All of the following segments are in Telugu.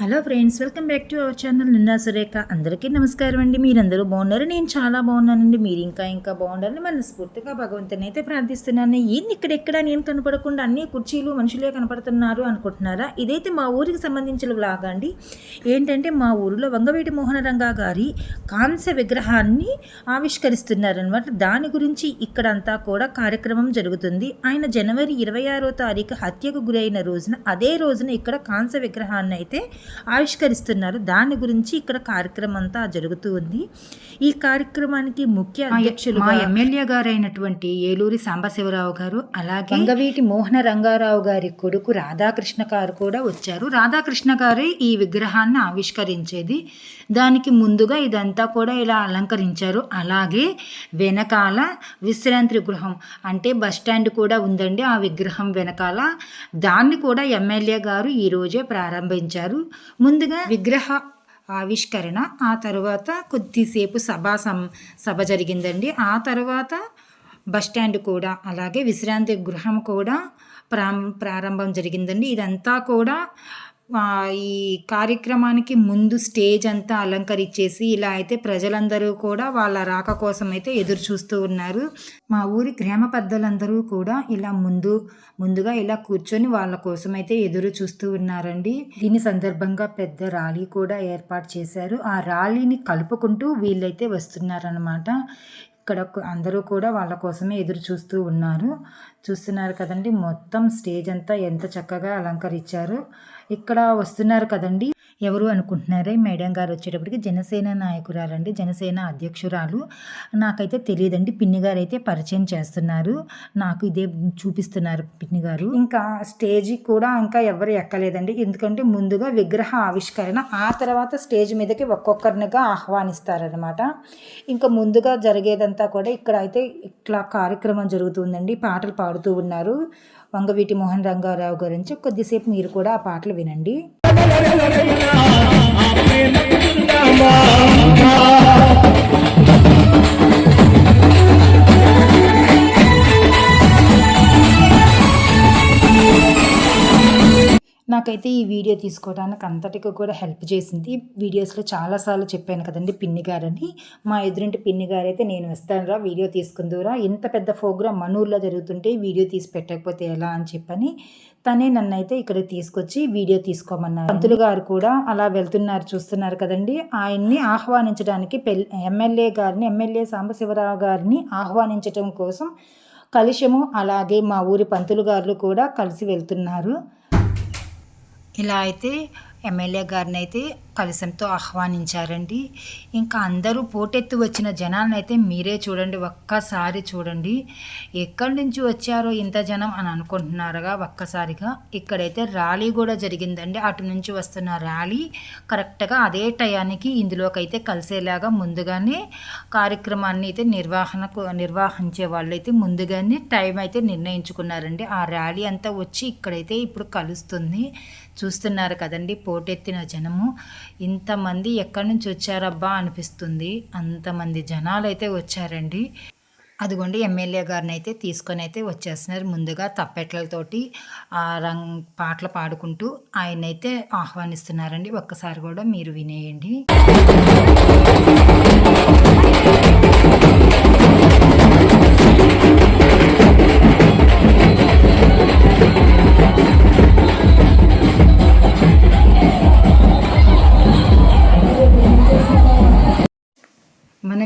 Hello friends welcome back to our channel Ninna Surekha. అందరికీ నమస్కారం అండి. మీరందరూ బాగున్నారు? నేను చాలా బాగున్నానండి. మీరు ఇంకా ఇంకా బాగుండాలని మనస్ఫూర్తిగా భగవంతుని అయితే ప్రార్థిస్తున్నాను. ఏంది ఇక్కడెక్కడ నేను కనపడకుండా అన్ని కుర్చీలు మనుషులే కనపడుతున్నారు అనుకుంటున్నారా? ఇదైతే మా ఊరికి సంబంధించిన లాగా అండి. ఏంటంటే మా ఊరిలో వంగవీటి మోహన రంగా గారి కాంస్య విగ్రహాన్ని ఆవిష్కరిస్తున్నారనమాట దాని గురించి ఇక్కడంతా కూడా కార్యక్రమం జరుగుతుంది. ఆయన జనవరి ఇరవై ఆరో తారీఖు హత్యకు గురైన రోజున అదే రోజున ఇక్కడ కాంస్య విగ్రహాన్ని అయితే ఆవిష్కరిస్తున్నారు. దాని గురించి ఇక్కడ కార్యక్రమం అంతా జరుగుతూ ఉంది. ఈ కార్యక్రమానికి ముఖ్య అధ్యక్షులు మా ఎమ్మెల్యే గారైనటువంటి ఏలూరి సాంబశివరావు గారు అలాగే గంగవీటి మోహన రంగారావు గారి కొడుకు రాధాకృష్ణ గారు కూడా వచ్చారు. రాధాకృష్ణ గారే ఈ విగ్రహాన్ని ఆవిష్కరించేది. దానికి ముందుగా ఇదంతా కూడా ఇలా అలంకరించారు. అలాగే వెనకాల విశ్రాంతి గృహం అంటే బస్ స్టాండ్ కూడా ఉందండి ఆ విగ్రహం వెనకాల. దాన్ని కూడా ఎమ్మెల్యే గారు ఈరోజే ప్రారంభించారు. ముందుగా విగ్రహ ఆవిష్కరణ ఆ తర్వాత కొద్దిసేపు సభా సం సభ జరిగిందండి. ఆ తర్వాత బస్ స్టాండ్ కూడా అలాగే విశ్రాంతి గృహం కూడా ప్రాం ప్రారంభం జరిగిందండి. ఇదంతా కూడా ఈ కార్యక్రమానికి ముందు స్టేజ్ అంతా అలంకరించేసి ఇలా అయితే ప్రజలందరూ కూడా వాళ్ళ రాక కోసం అయితే ఎదురు చూస్తూ ఉన్నారు. మా ఊరి గ్రామ పెద్దలందరూ కూడా ఇలా ముందు ముందుగా ఇలా కూర్చొని వాళ్ళ కోసం అయితే ఎదురు చూస్తూ ఉన్నారండి. దీని సందర్భంగా పెద్ద ర్యాలీ కూడా ఏర్పాటు చేశారు. ఆ ర్యాలీని కలుపుకుంటూ వీళ్ళైతే వస్తున్నారనమాట ఇక్కడ అందరూ కూడా వాళ్ళ కోసమే ఎదురు చూస్తూ ఉన్నారు. చూస్తున్నారు కదండి మొత్తం స్టేజ్ అంతా ఎంత చక్కగా అలంకరించారు. ఇక్కడ వస్తున్నారు కదండి. ఎవరు అనుకుంటున్నారే? మేడం గారు వచ్చేటప్పటికి జనసేన నాయకురాలండి జనసేన అధ్యక్షురాలు. నాకైతే తెలియదండి పిన్ని గారు అయితే పరిచయం చేస్తున్నారు. నాకు ఇదే చూపిస్తున్నారు పిన్ని గారు. ఇంకా స్టేజ్ కూడా ఇంకా ఎవరు ఎక్కలేదండి. ఎందుకంటే ముందుగా విగ్రహ ఆవిష్కరణ ఆ తర్వాత స్టేజ్ మీదకి ఒక్కొక్కరినిగా ఆహ్వానిస్తారనమాట ఇంకా ముందుగా జరిగేదంతా కూడా ఇక్కడ అయితే ఇట్లా కార్యక్రమం జరుగుతుందండి పాటలు పాడుతూ ఉన్నారు. వంగవీటి మోహన్ రంగారావు గురించి కొద్దిసేపు మీరు కూడా ఆ పాటలు వినండి. నాకైతే ఈ వీడియో తీసుకోవడానికి అంతటికి కూడా హెల్ప్ చేసింది. వీడియోస్లో చాలాసార్లు చెప్పాను కదండి పిన్ని గారని. మా ఎదురింటి పిన్ని గారైతే నేను వస్తానురా వీడియో తీసుకుందురా ఇంత పెద్ద ప్రోగ్రామ్ మనూర్లో జరుగుతుంటే వీడియో తీసి పెట్టకపోతే ఎలా అని చెప్పని తనే నన్ను అయితే ఇక్కడ తీసుకొచ్చి వీడియో తీసుకోమన్నారు. పంతులు గారు కూడా అలా వెళ్తున్నారు చూస్తున్నారు కదండి. ఆయన్ని ఆహ్వానించడానికి పెల్ ఎమ్మెల్యే గారిని ఎమ్మెల్యే సాంబశివరావు గారిని ఆహ్వానించడం కోసం కలిశము అలాగే మా ఊరి పంతులు గారు కూడా కలిసి వెళ్తున్నారు. ఇలా అయితే ఎమ్మెల్యే గారిని అయితే కలశంతో ఆహ్వానించారండి. ఇంకా అందరూ పోటెత్తి వచ్చిన జనాన్ని అయితే మీరే చూడండి ఒక్కసారి చూడండి. ఎక్కడి నుంచి వచ్చారో ఇంత జనం అని అనుకుంటున్నారుగా ఒక్కసారిగా. ఇక్కడైతే ర్యాలీ కూడా జరిగిందండి. అటు నుంచి వస్తున్న ర్యాలీ కరెక్ట్గా అదే టయానికి ఇందులోకైతే కలిసేలాగా ముందుగానే కార్యక్రమాన్ని అయితే నిర్వహణకు నిర్వహించే వాళ్ళు అయితే ముందుగానే టైం అయితే నిర్ణయించుకున్నారండి. ఆ ర్యాలీ అంతా వచ్చి ఇక్కడైతే ఇప్పుడు కలుస్తుంది. చూస్తున్నారు కదండి పోటెత్తిన జనము. ఇంతమంది ఎక్కడి నుంచి వచ్చారబ్బా అనిపిస్తుంది. అంతమంది జనాలు అయితే వచ్చారండి. అదిగోండి ఎమ్మెల్యే గారిని అయితే తీసుకొని అయితే వచ్చేస్తున్నారు. ముందుగా తప్పెట్లతోటి ఆ రంగ్ పాటలు పాడుకుంటూ ఆయన అయితే ఆహ్వానిస్తున్నారండి. ఒక్కసారి కూడా మీరు వినేయండి.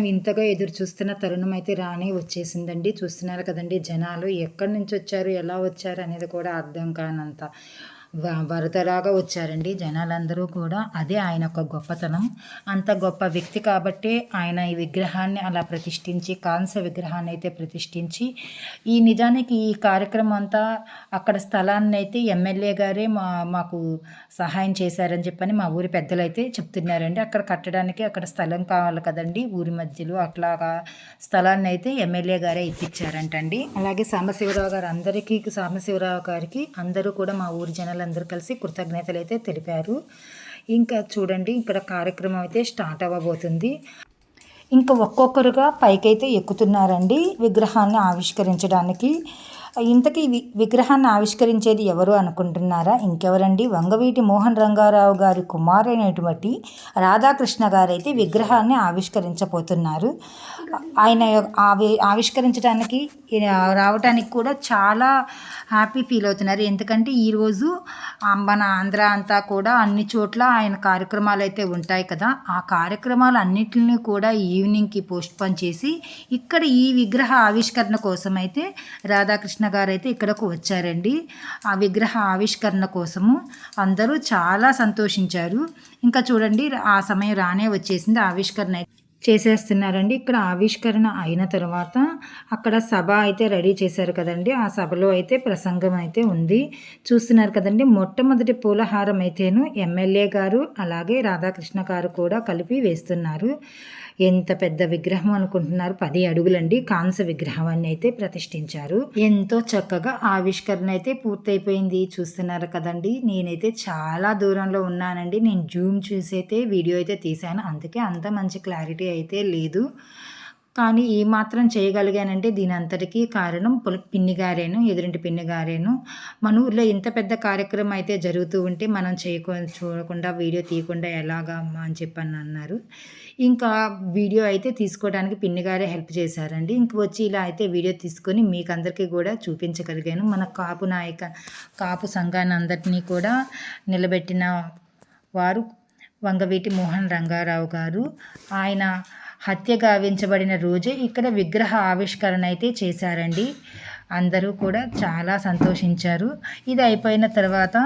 ఇంతగా ఎదురు చూస్తున్న తరుణం అయితే రానే వచ్చేసిందండి. చూస్తున్నారు కదండి జనాలు ఎక్కడి నుంచి వచ్చారు ఎలా వచ్చారు అనేది కూడా అర్థం కానంత. వరదలాగా వచ్చారండి. జనాలందరూ కూడా అదే ఆయన యొక్క గొప్పతనం. అంత గొప్ప వ్యక్తి కాబట్టి ఆయన ఈ విగ్రహాన్ని అలా ప్రతిష్ఠించి కాంస్య విగ్రహాన్ని అయితే ప్రతిష్ఠించి ఈ నిజానికి ఈ కార్యక్రమం అంతా అక్కడ స్థలాన్ని అయితే ఎమ్మెల్యే గారే మా మాకు సహాయం చేశారని చెప్పని మా ఊరి పెద్దలు అయితే చెప్తున్నారండి. అక్కడ కట్టడానికి అక్కడ స్థలం కావాలి కదండి. ఊరి మధ్యలో అట్లాగా స్థలాన్ని అయితే ఎమ్మెల్యే గారే ఇప్పించారంటండి. అలాగే సాంబశివరావు గారు అందరికీ సాంబశివరావు గారికి అందరూ కూడా మా ఊరి జనాలందరూ కలిసి కృతజ్ఞతలు అయితే తెలిపారు. ఇంకా చూడండి ఇక్కడ కార్యక్రమం అయితే స్టార్ట్ అవ్వబోతుంది. ఇంకా ఒక్కొక్కరుగా పైకైతే ఎక్కుతున్నారండి విగ్రహాన్ని ఆవిష్కరించడానికి. ఇంతకీ వి విగ్రహాన్ని ఆవిష్కరించేది ఎవరు అనుకుంటున్నారా? ఇంకెవరండి? వంగవీటి మోహన్ రంగారావు గారి కుమారైనటువంటి రాధాకృష్ణ గారైతే విగ్రహాన్ని ఆవిష్కరించబోతున్నారు. ఆయన ఆవి ఆవిష్కరించడానికి రావటానికి కూడా చాలా హ్యాపీ ఫీల్ అవుతున్నారు. ఎందుకంటే ఈరోజు మన ఆంధ్ర అంతా కూడా అన్ని చోట్ల ఆయన కార్యక్రమాలు అయితే ఉంటాయి కదా. ఆ కార్యక్రమాలు అన్నిటిని కూడా ఈవినింగ్కి పోస్ట్పోన్ చేసి ఇక్కడ ఈ విగ్రహ ఆవిష్కరణ కోసం అయితే రాధాకృష్ణ గారు అయితే ఇక్కడకు వచ్చారండి. ఆ విగ్రహ ఆవిష్కరణ కోసము అందరూ చాలా సంతోషించారు. ఇంకా చూడండి ఆ సమయం రానే వచ్చేసింది. ఆవిష్కరణ అయితే చేసేస్తున్నారండి. ఇక్కడ ఆవిష్కరణ అయిన తర్వాత అక్కడ సభ అయితే రెడీ చేశారు కదండి. ఆ సభలో అయితే ప్రసంగం అయితే ఉంది. చూస్తున్నారు కదండి మొట్టమొదటి పూలహారం అయితేను ఎమ్మెల్యే గారు అలాగే రాధాకృష్ణ గారు కూడా కలిపి వేస్తున్నారు. ఎంత పెద్ద విగ్రహం అనుకుంటున్నారు? పది అడుగులండి. కాంస విగ్రహాన్ని అయితే ప్రతిష్ఠించారు. ఎంతో చక్కగా ఆవిష్కరణ అయితే పూర్తయిపోయింది. చూస్తున్నారు కదండి. నేనైతే చాలా దూరంలో ఉన్నానండి. నేను జూమ్ చూసి అయితే వీడియో అయితే తీశాను. అందుకే అంత మంచి క్లారిటీ అయితే లేదు. కానీ ఏమాత్రం మాత్రం చేయగలిగానంటే దీని అంతటికీ కారణం పిన్నిగారేను ఎదురింటి పిన్నిగారేను. మన ఊర్లో ఇంత పెద్ద కార్యక్రమం అయితే జరుగుతూ ఉంటే మనం చేయకూ చూడకుండా వీడియో తీయకుండా ఎలాగా అమ్మా అని చెప్పని అన్నారు. ఇంకా వీడియో అయితే తీసుకోవడానికి పిన్నిగారే హెల్ప్ చేశారండి. ఇంక వచ్చి ఇలా అయితే వీడియో తీసుకొని మీకు అందరికీ కూడా చూపించగలిగాను. మన కాపు నాయక కాపు సంఘాన్ని అందరినీ కూడా నిలబెట్టిన వారు వంగవీటి మోహన్ రంగారావు గారు. ఆయన హత్య గావించబడిన రోజే ఇక్కడ విగ్రహ ఆవిష్కరణ అయితే చేశారండి. అందరూ కూడా చాలా సంతోషించారు. ఇది అయిపోయిన తర్వాత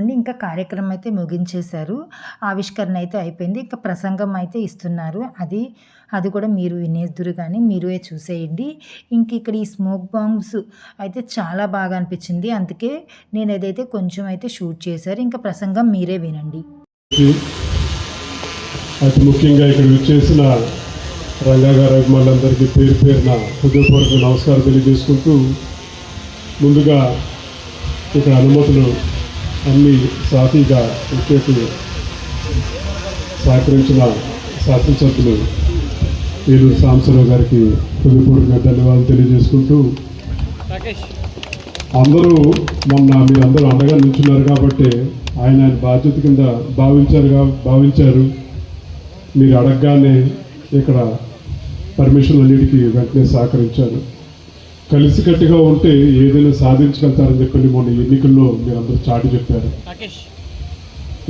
ఇదిగోండి ఇంకా కార్యక్రమం అయితే ముగించేశారు. ఆవిష్కరణ అయితే అయిపోయింది. ఇంకా ప్రసంగం అయితే ఇస్తున్నారు. అది అది కూడా మీరు వినేదురు కానీ మీరే చూసేయండి. ఇంక ఇక్కడ ఈ స్మోక్ బాంబ్స్ అయితే చాలా బాగా అనిపించింది. అందుకే నేను ఏదైతే కొంచెం అయితే షూట్ చేశారు ఇంకా ప్రసంగం మీరే వినండి. అతి ముఖ్యంగా ఇక్కడ విచ్చేసిన రంగా గారి అభిమానులందరికీ పేరు పేరున హృదయపూర్వక నమస్కారం తెలియజేసుకుంటూ ముందుగా ఇక్కడ అనుమతులు అన్ని సాఫీగా వచ్చేసి సహకరించిన శాసనసభ్యులు ఏలూరు సాంబశివరావు గారికి హృదయపూర్వక ధన్యవాదాలు తెలియజేసుకుంటూ అందరూ మొన్న మీరందరూ అండగా నిల్చున్నారు కాబట్టి ఆయన ఆయన బాధ్యత కింద భావించారు కా- భావించారు. మీరు అడగగానే ఇక్కడ పర్మిషన్ అన్నిటికీ వెంటనే సహకరించారు. కలిసికట్టుగా ఉంటే ఏదైనా సాధించగలుగుతారని చెప్పి మొన్న ఎన్నికల్లో మీరందరూ చాటి చెప్పారు.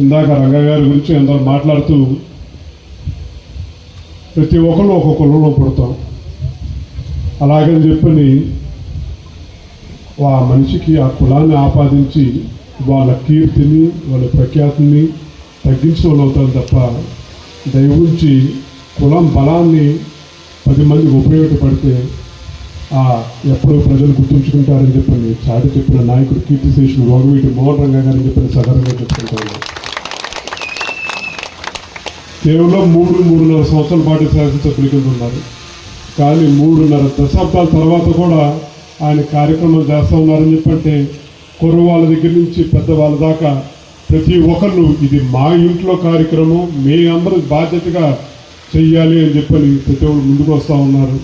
ఇందాక రంగా గారి గురించి అందరూ మాట్లాడుతూ ప్రతి ఒక్కళ్ళు ఒక కులంలో పుడతాం. అలాగని చెప్పని ఆ మనిషికి ఆ కులాన్ని ఆపాదించి వాళ్ళ కీర్తిని వాళ్ళ ప్రఖ్యాతిని అవుతారు తప్ప దయవుంచి కులం బలాన్ని పది మందికి ఉపయోగపడితే ఎప్పుడూ ప్రజలు గుర్తుంచుకుంటారని చెప్పండి. చాటి చెప్పిన నాయకుడు కీర్తిశేషులు రోగవీటి మోహన్ రంగా గారని చెప్పిన సదరంగా చెప్పుకుంటాను కేవలం మూడు మూడున్నర సంవత్సరాల పాటు శాసనసభ్యులు కింద ఉన్నారు. కానీ మూడున్నర దశాబ్దాల తర్వాత కూడా ఆయన కార్యక్రమం చేస్తూ ఉన్నారని చెప్పంటే కుర్రవాళ్ళ దగ్గర నుంచి పెద్ద వాళ్ళ దాకా ప్రతి ఒక్కరు ఇది మా ఇంట్లో కార్యక్రమం మీ అందరూ బాధ్యతగా చెయ్యాలి అని చెప్పని ప్రతి ఒక్కరు ముందుకు వస్తూ ఉన్నారు.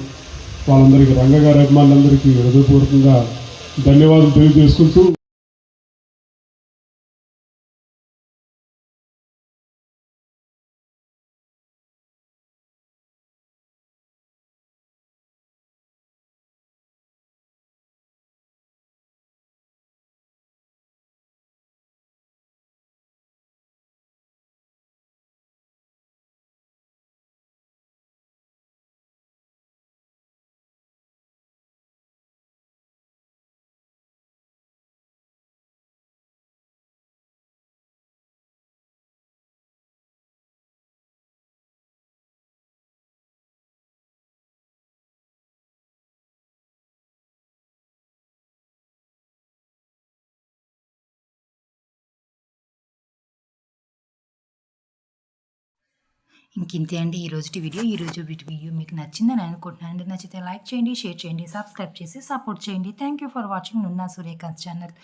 వాళ్ళందరికీ రంగగారి అభిమానులందరికీ హృదయపూర్వకంగా ధన్యవాదాలు తెలియజేసుకుంటూ ఇంకింతే అండి ఈ వీడియో. ఈ రోజు వీడియో మీకు నచ్చిందని అనుకుంటున్నాను. నచ్చితే లైక్ చేయండి షేర్ చేయండి సబ్స్క్రైబ్ చేసి సపోర్ట్ చేయండి. Thank you for watching Nunna Suryakanth channel.